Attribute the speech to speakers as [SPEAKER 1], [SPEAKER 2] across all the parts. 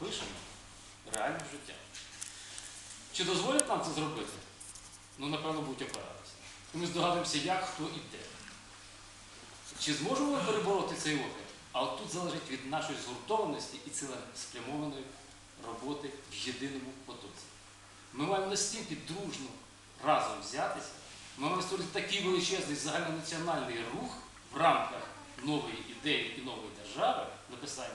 [SPEAKER 1] напишемо реальним життям. Чи дозволять нам це зробити? Ну, напевно, будуть опиратися. І ми здогадуємося, як, хто і де. Чи зможемо ми перебороти цей опір? А от тут залежить від нашої згуртованості і цілеспрямованої роботи в єдиному потоці. Ми маємо настільки дружно разом взятися, ми маємо створити такий величезний загальнонаціональний рух в рамках нової ідеї і нової держави, написання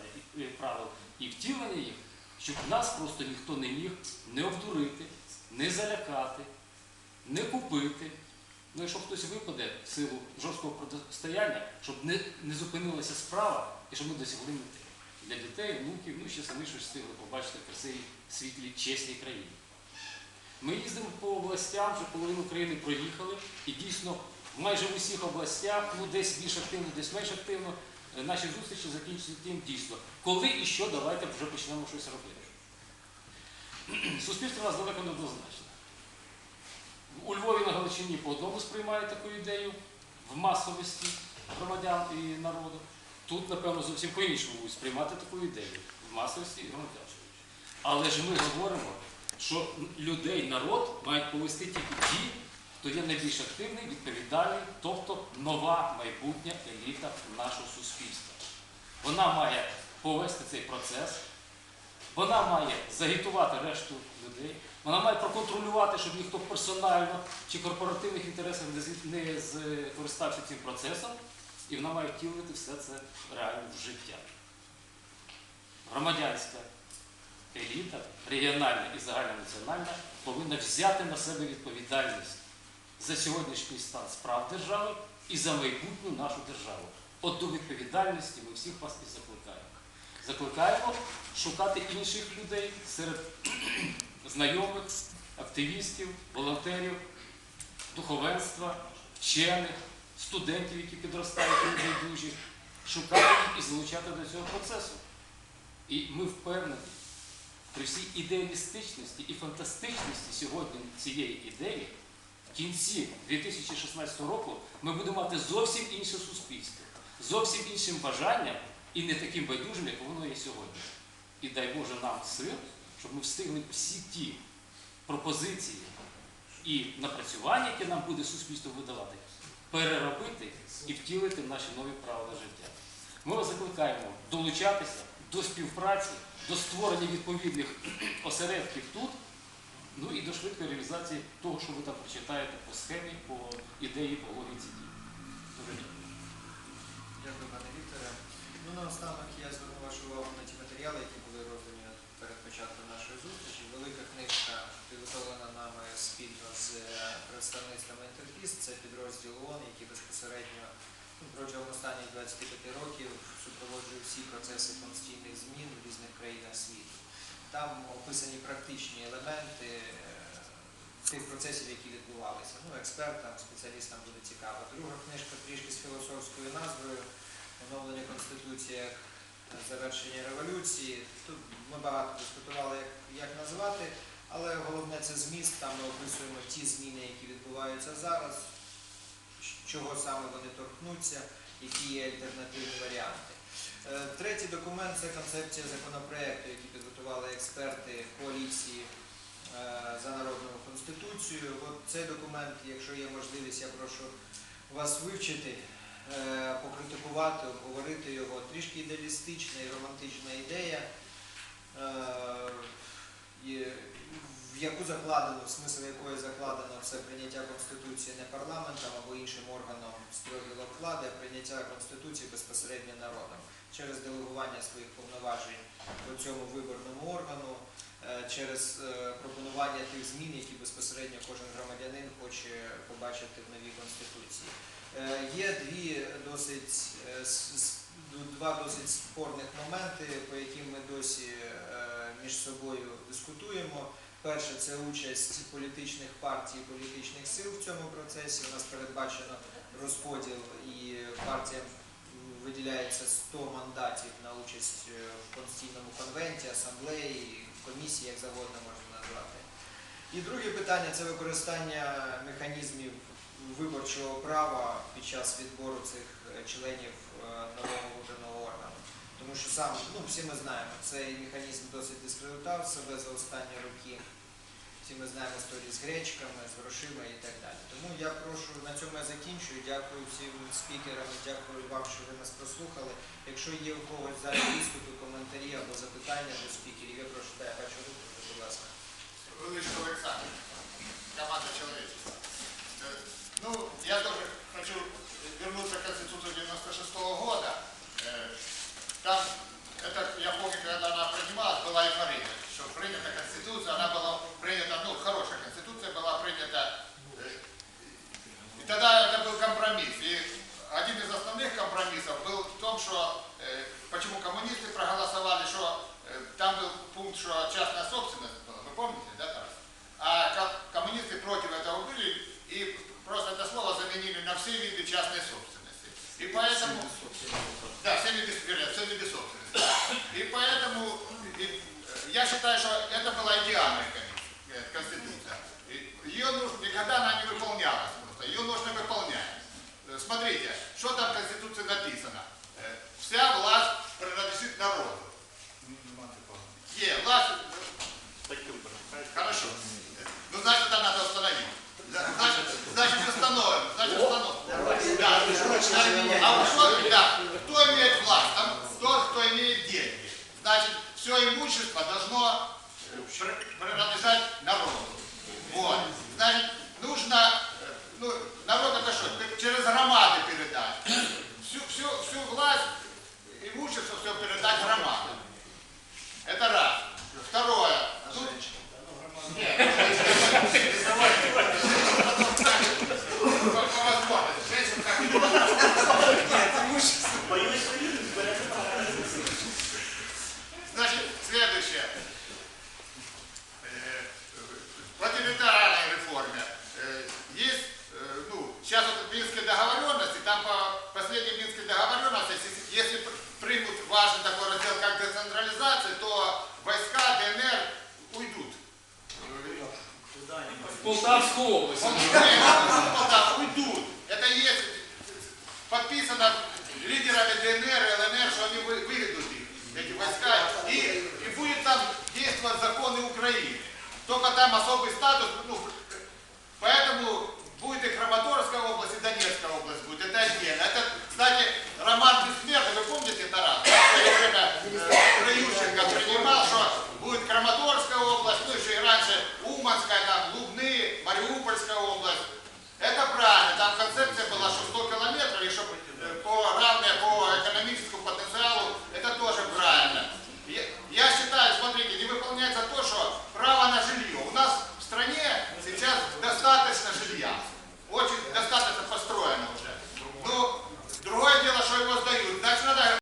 [SPEAKER 1] правил і втілення їх, щоб нас просто ніхто не міг не обдурити, не залякати, не купити. Ну, якщо хтось випаде в силу жорсткого протистояння, щоб не, не зупинилася справа і щоб ми досягли. Для дітей, внуків, ну ще самі щось встигли побачити в красивій, світлій, чесній країні. Ми їздимо по областям, вже половину країни проїхали, і дійсно майже в усіх областях, ну десь більш активно, десь менш активно, наші зустрічі закінчуються тим дійсно, коли і що, давайте вже почнемо щось робити. Суспільство у нас далеко не однозначне. У Львові на Галичині по одному сприймає таку ідею в масовості громадян і народу. Тут, напевно, зовсім по-іншому будуть сприймати таку ідею в масовості і громадян. Але ж ми говоримо, що людей, народ мають повести тільки ті, хто є найбільш активний, відповідальний, тобто нова майбутня еліта нашого суспільства. Вона має повести цей процес, вона має загітувати решту людей, вона має проконтролювати, щоб ніхто персонально чи корпоративних інтересах не скористався цим процесом, і вона має втілити все це реально в життя. Громадянська еліта, регіональна і загальнонаціональна, повинна взяти на себе відповідальність за сьогоднішній стан справ держави і за майбутню нашу державу. От до відповідальності ми всіх вас і закликаємо. Закликаємо шукати інших людей серед знайомих, активістів, волонтерів, духовенства, вчених, студентів, які підростають і небайдужі, шукати їх і залучати до цього процесу. І ми впевнені, при всій ідеалістичності і фантастичності сьогодні цієї ідеї, кінці 2016 року ми будемо мати зовсім інше суспільство, зовсім іншим бажанням і не таким байдужим, як воно є сьогодні. І дай Боже нам сил, щоб ми встигли всі ті пропозиції і напрацювання, які нам буде суспільство видавати, переробити і втілити в наші нові правила життя. Ми вас закликаємо долучатися до співпраці, до створення відповідних осередків тут, ну і до швидкої реалізації того, що ви там прочитаєте по схемі, по ідеї, по логіці дій. Дуже дякую.
[SPEAKER 2] Дякую, пане Вікторе. Ну, наостанок я зверну вашу увагу на ті матеріали, які були роздані перед початком нашої зустрічі. Велика книжка підготовлена нами спільно з представництвами Інтерпіс. Це підрозділ ООН, який безпосередньо ну, протягом останніх 25 років супроводжує всі процеси конституційних змін в різних країнах світу. Там описані практичні елементи е, тих процесів, які відбувалися. Ну, експертам, спеціалістам буде цікаво. Друга книжка трішки з філософською назвою Оновлення Конституції як завершення революції. Тут ми багато дискутували, як, як назвати, але головне це зміст. Там ми описуємо ті зміни, які відбуваються зараз, чого саме вони торкнуться, які є альтернативні варіанти. Е, Третій документ це концепція законопроекту, який підготували експерти коаліції е, за народну конституцію. Цей документ, якщо є можливість, я прошу вас вивчити, е, покритикувати, обговорити його. Трішки ідеалістична і романтична ідея, в яку закладено, в смисл якої закладено це прийняття Конституції не парламентом або іншим органом з влади, а прийняття Конституції безпосередньо народом через делегування своїх повноважень по цьому виборному органу, е, через е, пропонування тих змін, які безпосередньо кожен громадянин хоче побачити в новій конституції. Е, Є дві досить два досить спорних моменти, по яким ми досі між собою дискутуємо. Перше це участь політичних партій, політичних сил в цьому процесі. У нас передбачено розподіл і партіям виділяється 100 мандатів на участь е, в конституційному конвенті, асамблеї, комісії, як завгодно можна назвати. І друге питання це використання механізмів виборчого права під час відбору цих е, членів е, нового органу. Тому що сам, ну всі ми знаємо, цей механізм досить дискредитав себе за останні роки. Всі ми знаємо історії з гречками, з грошима і так далі. Тому я прошу на цьому я закінчую. Дякую всім спікерам, дякую вам, що ви нас прослухали. Якщо є у когось зараз виступи, коментарі або запитання до спікерів, я прошу, да, я бачу руку, будь ласка.
[SPEAKER 3] Вылычка Александр, команда человечества. Э, Ну, я тоже частной собственности. И поэтому... Да, все виды, вернее, все виды собственности. И поэтому и, э, я считаю, что это была идеальная э, конституция. И Ее нужно, никогда она не выполнялась просто. Ее нужно выполнять. Э, Смотрите, что там в Конституции написано. Э, Вся власть принадлежит народу. Е, власть... э, Хорошо. Ну, значит, это Да. А вот да, кто имеет власть? Там тот, кто имеет деньги. Значит, все имущество должно при- принадлежать народу.
[SPEAKER 1] В Полтавську область.
[SPEAKER 3] Уйдут. Это есть подписано лидерами ДНР ЛНР, что они вы- выведут их, эти войска, и, и будет там действовать законы Украины. Только там особый статус, ну, поэтому будет и Краматорская область, и Донецкая область будет. Это отдельно. Это, кстати, роман Бессмертный?